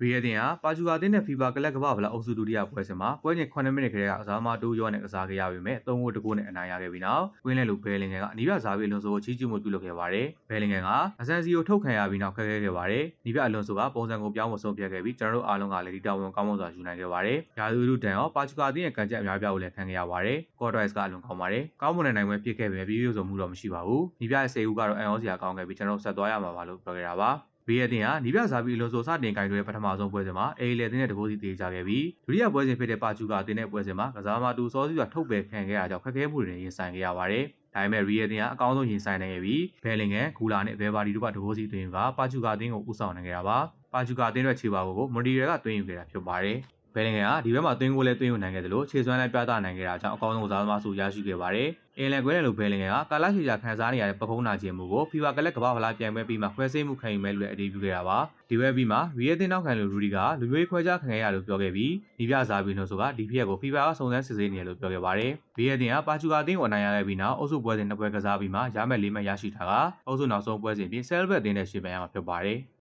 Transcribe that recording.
ဗီယက်တင်ဟာပါချူဂါတင်းနဲ့ဖီဘာကလပ်ကမ္ဘာဖလားအုပ်စုဒုတိယပွဲစဉ်မှာပွဲချင်း9မိနစ်ခရဲကစားမတိုးရောနဲ့ကစားခဲ့ရပေမဲ့3ဂိုးတကူနဲ့အနိုင်ရခဲ့ပြီးနောက်ကွင်းလဲလူဘယ်လင်ကန်ကအနီးပြဇာဗီအလွန်ဆိုကိုချီးကျူးမှုပြုလုပ်ခဲ့ပါတယ်။ဘယ်လင်ကန်ကအဆန်စီကိုထုတ်ခံရပြီးနောက်ခက်ခဲခဲ့ပါတယ်။နီးပြအလွန်ဆိုကပုံစံကိုပြောင်းမဆုံးပြတ်ခဲ့ပြီးကျွန်တော်တို့အားလုံးကလည်းဒီတာဝန်ကောင်းမွန်စွာယူနိုင်ခဲ့ပါတယ်။ရာသီဥတုတန်ရောပါချူဂါတင်းရဲ့ကန်ချက်အများပြားကိုလည်းခံခဲ့ရပါတယ်။ကော့ဒိုက်စ်ကအလွန်ကောင်းပါတယ်။ကောင်းမွန်တဲ့နိုင်ပွဲဖြစ်ခဲ့ပေမဲ့ပြည်ပြည့်စုံမှုတော့မရှိပါဘူး။နီးပြရဲ့စေဦးကတော့အန်အောစရာကောင်းခဲ့ပြီးကျွန်တော်ဆက်သွားရမှာပါလို့ပြောခဲ့တာပါ။ ဘေးရတင်ဟာနီးပြစာပြီးအလွန်ဆိုစတင်ကင်တွဲပထမဆုံးပွဲစဉ်မှာအေးလေတင်တဲ့တကိုးစီတေးကြခဲ့ပြီးဒုတိယပွဲစဉ်ဖြစ်တဲ့ပါချူကာတင်တဲ့ပွဲစဉ်မှာကစားမတူစောစီးစွာထုတ်ပယ်ခံခဲ့ရကြောင်းခက်ခဲမှုတွေနဲ့ရင်ဆိုင်ခဲ့ရပါတယ်။ဒါပေမဲ့ရီယယ်တင်ကအကောင်းဆုံးရင်ဆိုင်နိုင်ခဲ့ပြီးဘယ်လင်ငယ်ဂူလာနဲ့ဘယ်ဘာဒီတို့ကတကိုးစီတင်ကပါချူကာတင်ကိုဦးဆောင်နိုင်ခဲ့တာပါ။ပါချူကာတင်ရဲ့ခြေပါကိုမွန်ဒီရယ်ကတွင်းယူခဲ့တာဖြစ်ပါတယ်။ ဘယ်လင်ငယ်ကဒီဘက်မှာသွင်းကိုလည်းသွင်းယူနိုင်ခဲ့တယ်လို့ခြေစွမ်းလည်းပြသနိုင်ခဲ့တာကြောင့်အကောင်းဆုံးကစားသမားစုရရှိခဲ့ပါတယ်။အင်လန်ကွဲတယ်လို့ဘယ်လင်ငယ်ကကာလာရှီယာခံစားနေရတဲ့ပခုံးနာခြင်းမှုကိုဖီဗာကလက်ကမ္ဘာဖလားပြိုင်ပွဲပြီးမှခွဲစိတ်မှုခံယူမဲ့လို့လည်းအတည်ပြုခဲ့တာပါ။ဒီဝဲပြီးမှရီယယ်တင်နောက်ခံလူရူဒီကလူမျိုးရေးခွဲခြားခံခဲ့ရလို့ပြောခဲ့ပြီးဒီပြစားပြီးလို့ဆိုကဒီဖြစ်ရက်ကိုဖီဗာကစုံစမ်းစစ်ဆေးနေတယ်လို့ပြောခဲ့ပါတယ်။ရီယယ်တင်ကပါချူဂါအသင်းကိုအနိုင်ရခဲ့ပြီးနောက်အုပ်စုပွဲစဉ်နှစ်ပွဲကစားပြီးမှရမယ်လေးမှတ်ရရှိထားကအုပ်စုနောက်ဆုံးပွဲစဉ်ပြင်ဆဲလ်ဘက်အသင်းနဲ့ရှင်းပန်ရမှာဖြစ်ပါတယ်။